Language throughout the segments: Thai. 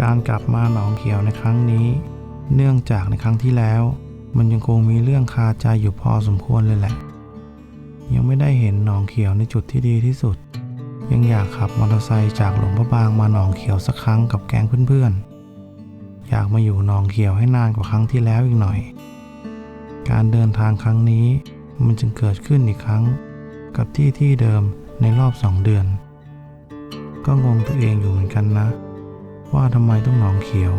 การกลับมาหนองเขียวในครั้งนี้ เนื่องจากในครั้งที่แล้ว มันยังคงมีเรื่องคาใจอยู่พอสมควรเลยแหละ ยังไม่ได้เห็นหนองเขียวในจุดที่ดีที่สุด ยังอยากขับมอเตอร์ไซค์จากหลวงพระบางมาหนองเขียวสักครั้งกับแก๊งเพื่อนๆ อยากมาอยู่หนองเขียวให้นานกว่าครั้งที่แล้วอีกหน่อย การเดินทางครั้งนี้มันจึงเกิดขึ้นอีกครั้ง กับที่ที่เดิมในรอบสองเดือน ก็งงตัวเองอยู่เหมือนกันนะ ว่าทำไมต้องหนองเขียว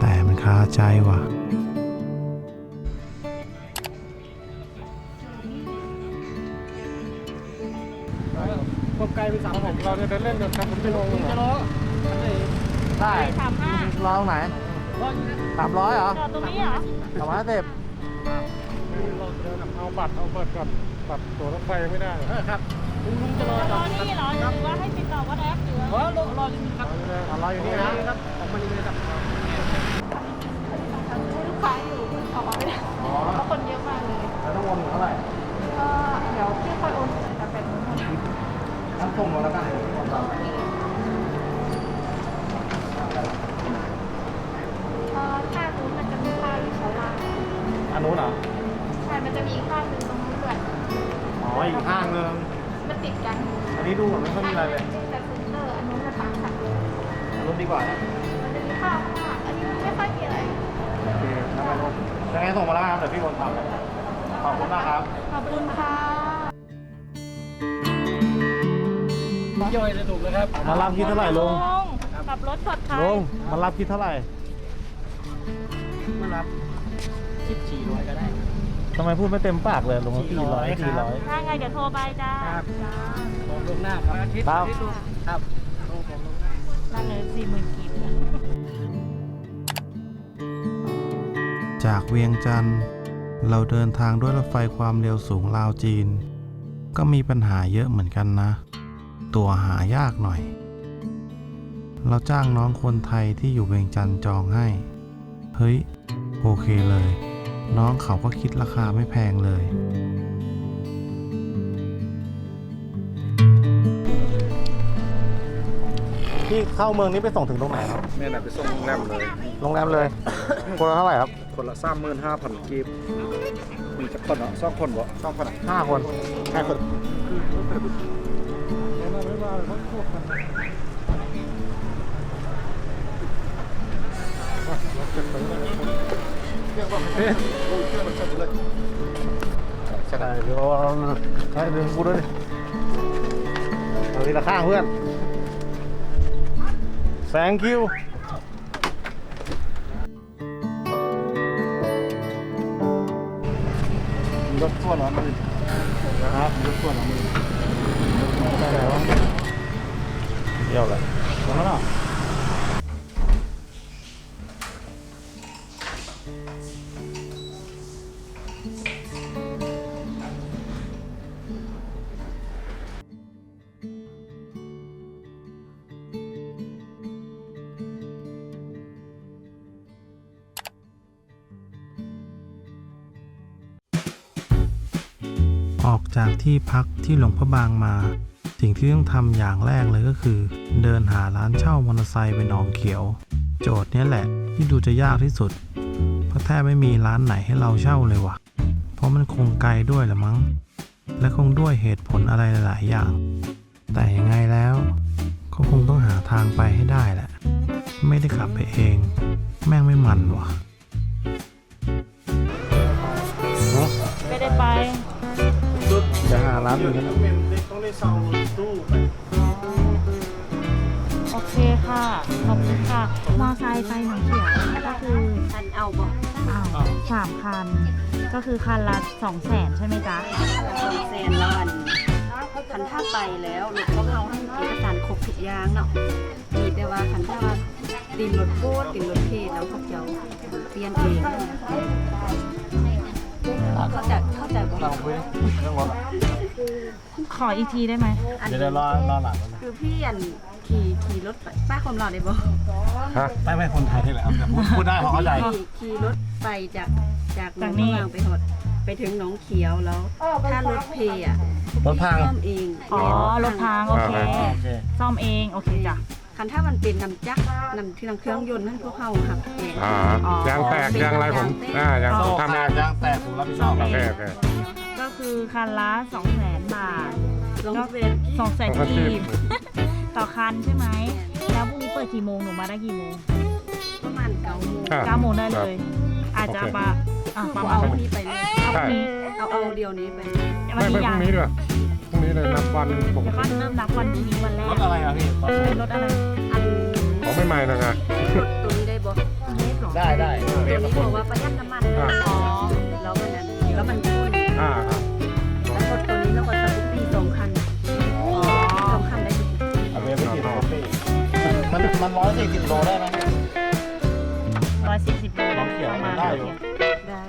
แต่มันคาใจว่ะ ผมไกลไปสามผมเราจะเดินเล่นเดินครับผมจะลงจะลงได้สามห้ารอตรงไหนสามร้อยเหรอจอดตรงนี้เหรอสามร้อยสิบเราเดินเอาบัตรเอาเปิดก่อนบัตรตั๋วรถไฟยังไม่ได้เออครับ ลุงจะรอจะรอนี่เหรอหรือว่าให้ติดต่อว่าแอปหรือเออรอรออยู่นี่ครับรออยู่นี่นะออกมาดีเลยครับให้ลูกค้าอยู่ออกมาไม่ได้เพราะคนเยอะมากเลยแล้วต้องวนเท่าไหร่ก็เดี๋ยวพี่คอยโอนจะเป็นทั้งส่งมาแล้วกันเอ่อค่านู้นมันจะมีค่าอยู่ชั้นล่างอันนู้นเหรอใช่มันจะมีค่าหนึ่งตรงนู้นด้วยอ๋ออีกห้างนึง กันอันนี้ดูเหมือนไม่ค่อยมีอะไรเลยแต่เซ็นเตอร์อันนู้นจะต่างกันเลยอันนู้นดีกว่านะมันจะมีค่าข้างหน้าอันนี้ไม่ค่อยมีอะไรโอเคทำไมนู้นยังไงส่งมาแล้วครับเดี๋ยวพี่วนทำขอบคุณมากครับ ขอบคุณค่ะย่อยจะถูกเลยครับ มารับคิดเท่าไหร่ลุงขับรถปลอดภัยลุงมารับคิดเท่าไหร่มารับคิดสี่ร้อยก็ได้ ทำไมพูดไม่เต็มปากเลยลุงสี่ร้อยสี่ร้อย ถ้าไงเดี๋ยวโทรไปจ้าครับ จ้าลงหน้าครับครับครับลงผมลงหน้า นั่นเลยสี่หมื่นกีบนะจากเวียงจันทร์เราเดินทางด้วยรถไฟความเร็วสูงลาวจีน ก็มีปัญหาเยอะเหมือนกันนะ ตัวหายากหน่อย เราจ้างน้องคนไทยที่อยู่เวียงจันทร์จองให้ เฮ้ย โอเคเลย น้องเขาก็คิดราคาไม่แพงเลย พี่เข้าเมืองนี้ไปส่งถึงตรงไหนครับ แม่น่ะไปส่งโรงแรมเลย โรงแรมเลย คนละเท่าไหร่ครับ คนละสามหมื่นห้าพันกีบมีจักคนเหรอสองคนบ่สองคนอะห้าคนห้าคน ใช่เดี๋ยวเอาให้ดึงกูด้วยดิเอาทีละข้างเพื่อน thank you รถส่วนเหรอมือนะครับรถส่วนเหรอมือได้ไหนวะเดี๋ยวเลยตรงนั้นเห จากที่พักที่หลวงพระบางมา สิ่งที่ต้องทำอย่างแรกเลยก็คือ เดินหาร้านเช่ามอเตอร์ไซค์ไปหนองเขียว โจทย์นี้แหละที่ดูจะยากที่สุด เพราะแทบไม่มีร้านไหนให้เราเช่าเลยว่ะ เพราะมันคงไกลด้วยละมั้ง และคงด้วยเหตุผลอะไรหลายอย่าง แต่ยังไงแล้วก็คงต้องหาทางไปให้ได้แหละ ไม่ได้ขับไปเอง แม่งไม่มันว่ะ ร้านอื่นกันต้องได้เซาตู้ไปโอเคค่ะ ขอบคุณค่ะ มอไซค์ไปหนองเขียวก็คือคันเอาบ่อ้าวสามคัน ก็คือคันละสองแสนใช่ไหมจ๊ะสองแสนละวันคันถ้าไปแล้วรถเขาเขาให้เอกสารครบทุกอย่างเนาะมีแต่ว่าคันถ้าว่าติมรถโป๊ดติมรถเพจแล้วเขาเจ้าเปลี่ยนเองเขาจะเข้าใจบ่เราคุยเรื่องรถอะ ขออีกทีได้ไหมอันเดี๋ยวเดี๋ยวรอรอหลังก่อนนะคือพี่อันขี่ขี่รถไปป้าความเราได้บ่ฮะไม่ไม่คนไทยนี่แหละครับแต่พูดพูดได้เพราะเข้าใจขี่ขี่รถไปจากจากหนองมะนาวไปหดไปถึงหนองเขียวแล้วถ้ารถเพอะรถพังซ่อมเองอ๋อรถพังโอเคโอเคซ่อมเองโอเคจ้ะคคันถ้ามันเป็นน้ำจักรน้ำที่น้ำเครื่องยนต์นั่นพวกเขาหักเอง อ่าอ๋อยางแตกยางอะไรผมอ่ายางโซ่ทำขาเอดงยางแตกผมรับผิดชอบโอเคโอเคก็ คือคันละ2 0 0 0 0 0บาทลองเวรสองแสนกีบต่อคันใช่ไหม แล้วพรุ่งนี้เปิดกี่โมงหนูมาได้กี่โมงประมาณเก้าโมงอะเก้าโมงได้เลย อาจจะปะอะคือปั๊มเอาเอานี้ไปเลยใช่เอาเอาเดียวนี้ไปไม่ไม่พรุ่งนี้ด้วยพรุ่งนี้เลยนับวันผมแล้วก็เริ่มนับวันพรุ่งนี้วันแรรกถอะไรอะพี่รถอะไรอันของไม่ใหม่นะไงตัวนี้ได้บ่เล็กเหรอได้ได้ตัวนี้บอกว่าประหยัดน้ำมันอ่าอ๋อแล้วมันนั้นแล้วมันคุ้นอ่าครับ มันมันร้อยสี่สิบโลได้ไหม ร้อยสี่สิบโลลองเขียวประมาณได้อยู่ ได้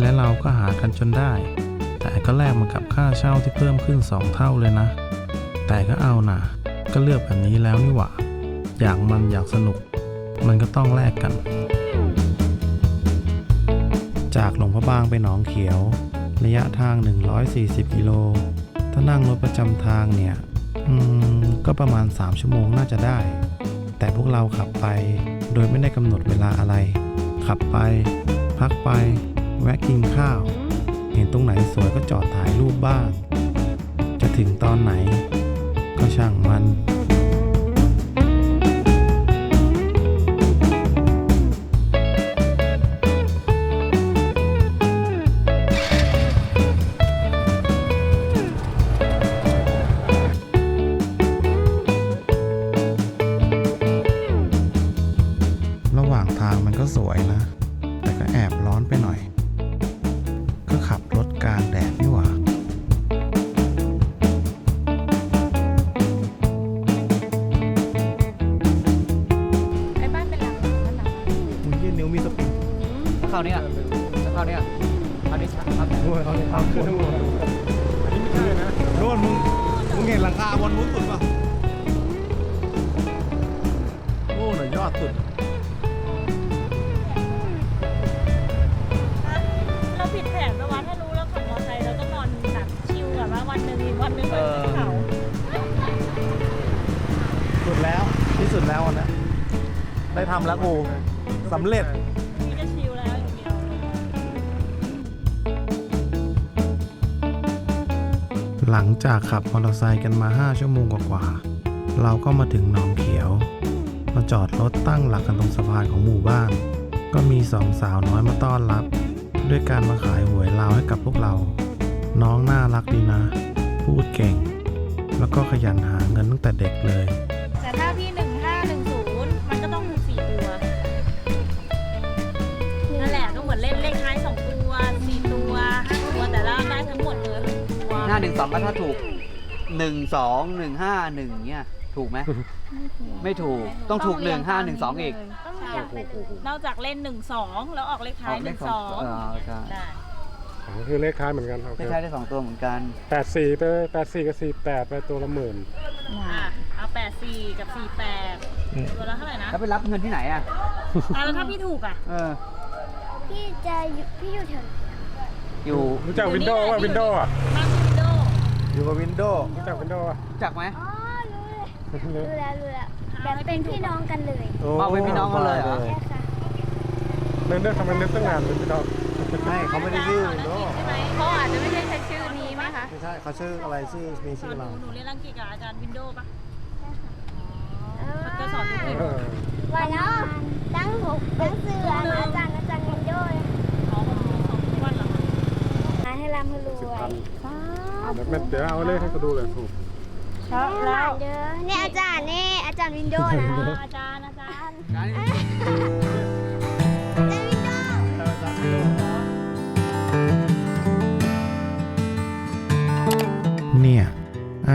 และเราก็หากันจนได้ แต่ก็แลกมากับค่าเช่าที่เพิ่มขึ้น 2 เท่าเลยนะ แต่ก็เอานะก็เลือกแบบนี้แล้วนี่หว่า อยากมันอยากสนุก มันก็ต้องแลกกัน จากหลวงพระบางไปหนองเขียว ระยะทาง 140 กิโล ถ้านั่งรถประจำทางเนี่ย อืม ก็ประมาณ 3 ชั่วโมงน่าจะได้ แต่พวกเราขับไป โดยไม่ได้กำหนดเวลาอะไร ขับไป พักไป แวะกินข้าว เห็นตรงไหนสวยก็จอดถ่ายรูปบ้าง จะถึงตอนไหน ก็ช่างมัน ก็แอบร้อนไปหน่อย ก็ขับรถกลางแดดนี่หว่าไอ้บ้านเป็นหลังบ้านหลังมึงยื่นนิ้วมีสปริงเข้าเนี่ยจะเข้าเนี่ยอันนี้ชัดครับด้วยเขาเลยเอาขึ้นข้างบนอันนี้ไม่ใช่นะโน่นมึงมึงเห็นหลังคาบนนู้นสุด วันหนึ่งอีกวันหนึ่งไปขึ้นเขาสุดแล้วที่สุดแล้วนะได้ทำแล้วกูสำเร็จนี่ก็ชิลแล้วอย่างเดียวหลังจากขับมอเตอร์ไซค์กันมา 5 ชั่วโมงกว่าๆ เราก็มาถึงหนองเขียว มาจอดรถตั้งหลักกันตรงสะพานของหมู่บ้าน ก็มีสองสาวน้อยมาต้อนรับ ด้วยการมาขายหวยลาวให้กับพวกเรา น้องน่ารักดีนะ พูดเก่ง แล้วก็ขยันหาเงินตั้งแต่เด็กเลย แต่ถ้าพี่หนึ่งห้าหนึ่งศูนย์มันก็ต้องถูกสี่ตัว นั่นแหละก็เหมือนเล่นเลขท้ายสองตัวสี่ตัวห้าตัวแต่ละได้ทั้งหมดเลยหกตัวหน้าหนึ่งสองก็ถ้าถูกหนึ่งสองหนึ่งห้าหนึ่งเนี่ยถูกไหม ไม่ถูกต้องถูกหนึ่งห้าหนึ่งสองอีก ต้องเรียงเป็นนอกจากเล่นหนึ่งสองแล้วออกเลขท้ายหนึ่งสอง เออใช่ ได้ อ๋อคือเลขท้ายเหมือนกันโอเคไม่ใช่ได้สองตัวเหมือนกันแปดสี่ไปแปดสี่กับสี่แปดไปตัวละหมื่นอะเอาแปดสี่กับสี่แปดตัวละเท่าไหร่นะแล้วไปรับเงินที่ไหนอะอะแล้วถ้าพี่ถูกอะเออพี่จะอยู่พี่อยู่แถวไหนอยู่รู้จักวินโดว์ว่าวินโดว์อะบ้านวินโดว์อยู่กับวินโดว์รู้จักวินโดว์อะรู้จักไหมอ๋อรู้เลยรู้แล้วรู้แล้วแบบเป็นพี่น้องกันเลยเอาเป็นพี่น้องกันเลยเหรอใช่ค่ะเล่นได้ทำไมเล่นตั้งนานเป็นวินโดว์ ไม่เขาไม่ได้ชื่อวินโดว์ใช่ไหมเขาอาจจะไม่ได้ใช้ชื่อนี้ไหมคะ ไม่ใช่เขาชื่ออะไรชื่อมีสอชื่อนหนูเราหนูเรียนอังกฤษกับอาจารย์วินโดว์ปะเขาจะสอนทุกทีเออวันแล้วตั้งหกตั้งเสืออาจารย์อาจารย์วินโดว์เลยอ๋อผมสอนทุกวันเหรอคะมาให้ร่ำให้รสิบวยพันเดี๋ยวแม่เดี๋ยวเอาเลขให้เขาดูเลยถูกแม่หวานเด้อเนี่ยอาจารย์นี่อาจารย์วินโดว์นะอ๋ออาจารย์อาจารย์ การ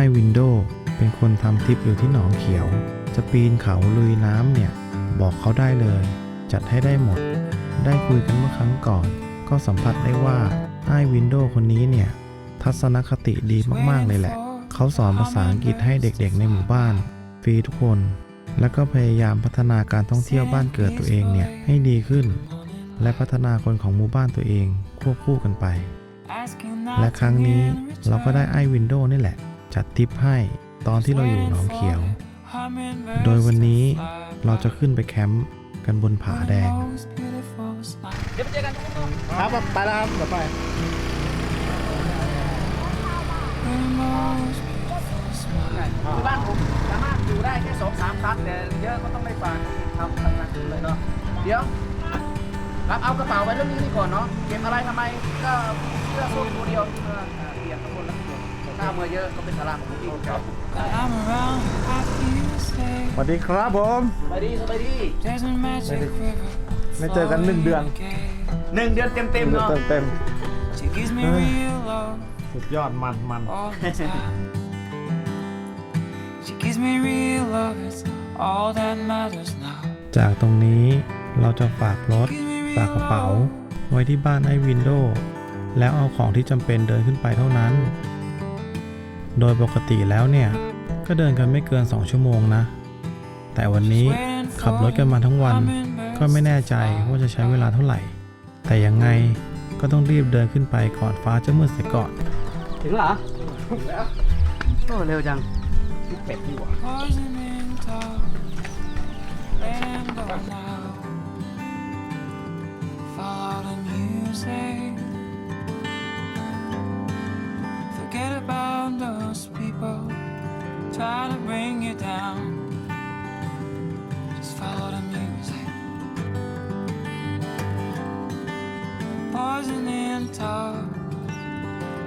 ไอ้วินโดว์เป็นคนทำทริปอยู่ที่หนองเขียว จะปีนเขาลุยน้ำเนี่ย บอกเขาได้เลย จัดให้ได้หมด ได้คุยกันเมื่อครั้งก่อน ก็สัมผัสได้ว่าไอ้วินโดว์คนนี้เนี่ย ทัศนคติดีมากๆเลยแหละ เขาสอนภาษาอังกฤษให้เด็กๆในหมู่บ้าน ฟรีทุกคน แล้วก็พยายามพัฒนาการท่องเที่ยวบ้านเกิดตัวเองเนี่ยให้ดีขึ้น และพัฒนาคนของหมู่บ้านตัวเองควบคู่กันไป และครั้งนี้เราก็ได้ไอ้วินโดว์นี่แหละ จัดทิปให้ตอนที่เราอยู่หนองเขียว โดยวันนี้เราจะขึ้นไปแคมป์กันบนผาแดง เดี๋ยวไปเจอกันครับไปแล้วครับเดี๋ยวไปที่บ้านผมสามารถอยู่ได้แค่สองสามครั้งแต่เยอะก็ต้องไม่ฝากทำทำงานเลยเนาะเดี๋ยวรับเอากระเป๋าไว้เรื่องนี้ก่อนเนาะเก็บอะไรทำไมก็เสื้อส้มตัวเดียวเอออ่าเปียกทั้งหมดแล้ว หน้าเมื่อเยอะก็เป็นสาระของพี่ครับสวัสดีครับผม สบายดีสบายดีไม่เจอกันหนึ่งเดือนหนึ่งเดือนเต็มเต็มๆเนาะ เต็มเต็มสุดยอดมันมัน She gives me real love, it's all that matters now. จากตรงนี้เราจะฝากรถ ฝากกระเป๋า ไว้ที่บ้านไอ้วินโดว์แล้วเอาของที่จำเป็นเดินขึ้นไปเท่านั้น โดยปกติแล้วเนี่ย ก็เดินกันไม่เกิน 2 ชั่วโมงนะ แต่วันนี้ขับรถกันมาทั้งวัน ก็ไม่แน่ใจว่าจะใช้เวลาเท่าไหร่ แต่ยังไงก็ต้องรีบเดินขึ้นไปก่อนฟ้าจะมืดเสียก่อน ถึงเหรอถึงแล้วโอ้เร็วจังนี่เป็ดนี่หว่า Poison in bring you down. Just follow the music. Poison in talk,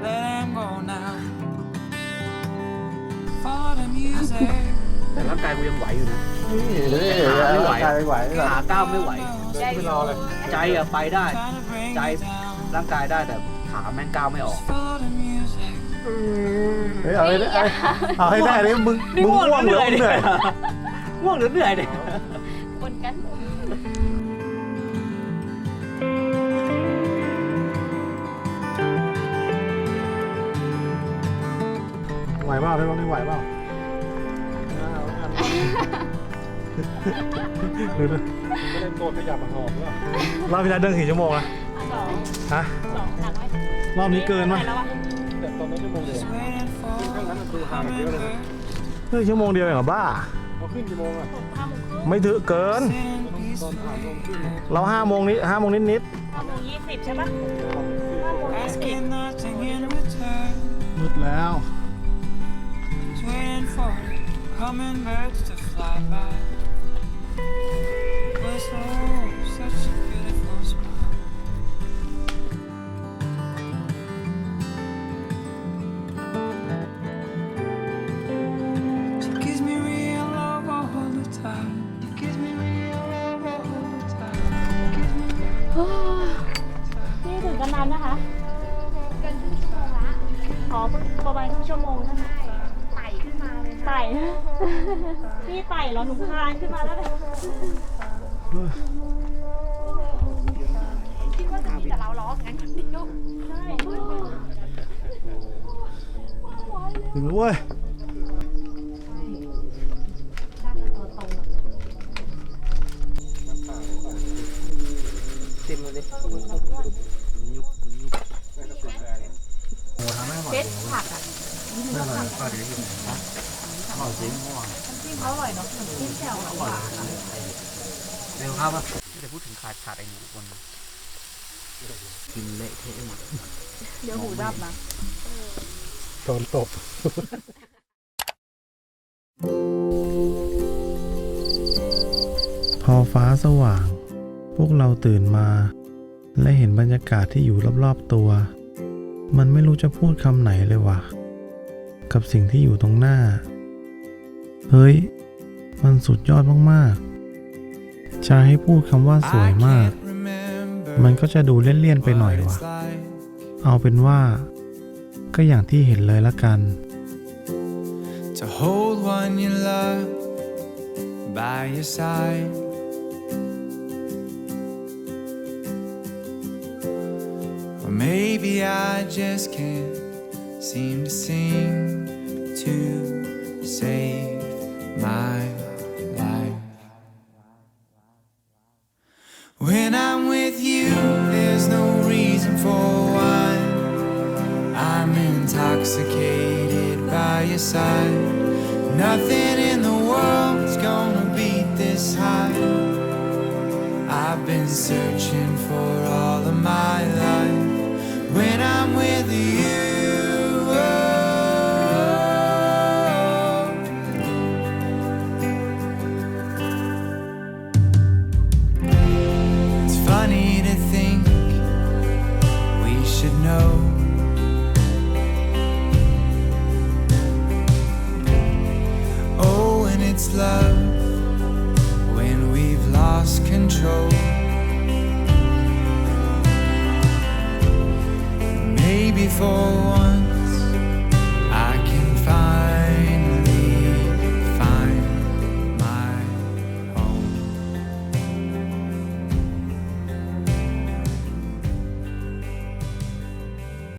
let him go now. Follow the music. แต่ร่างกายกูยังไหวอยู่นะ นี่เลย ขาไม่ไหว ไม่ไหวไม่ไหว ขาก้าวไม่ไหว ไม่รอเลย ใจอะไปได้ Trying to bring ใจ you down. ร่างกายได้แต่ ขาแม่งก้าวไม่ออก Follow the music. เฮ้ยเอาให้ได้เอาให้ได้เลยมึงมึงง่วงหรือเหนื่อยง่วงหรือเหนื่อยเนี่ยคนกัน ไหวเปล่าพี่บอลนี่ไหวเปล่าดูดูไม่ได้โดนขยับมาหอบแล้วรอบที่แล้วเดินกี่ชั่วโมงอะ สองฮะสองหนักไหมรอบนี้เกินมั้ยแล้ววะแต่ตอนนั้นชั่วโมงเดียว Waiting for ข้างนั้นมันคือห่างกันเยอะเลยนะเฮ้ยชั่วโมงเดียวเองเหรอบ้าเราขึ้นกี่โมงอะผมห้าโมงครึ่งไม่ถึงเกิน in ตอนผ่านโมงครึ่งเราห้าโมงนี้ห้าโมงนิดนิดห้าโมงยี่สิบใช่ปะห้าโมงยี่สิบ asking nothing in return. ๆมืดแล้ว Just waiting for hummingbirds to fly by. Was oh, such a beautiful เหรอหนูคลานขึ้นมาแล้วเลยคิดว่าจะมีแต่เราล้องั้นคนเดียวใช่ ถึงแล้วเว้ย เละเทะหมดเดี๋ยวหูดับนะ โดนตบ พอฟ้าสว่าง พวกเราตื่นมา และเห็นบรรยากาศที่อยู่รอบๆตัว มันไม่รู้จะพูดคำไหนเลยว่ะ กับสิ่งที่อยู่ตรงหน้า เฮ้ย มันสุดยอดมากๆจะให้พูดคำว่าสวยมาก มันก็จะดูเลี่ยนๆไปหน่อยว่ะ เอาเป็นว่า ก็อย่างที่เห็นเลยละกัน to hold one you love by your side. Or maybe I just can't seem to sing to save my intoxicated by your side. Nothing in the world's gonna beat this high. I've been searching for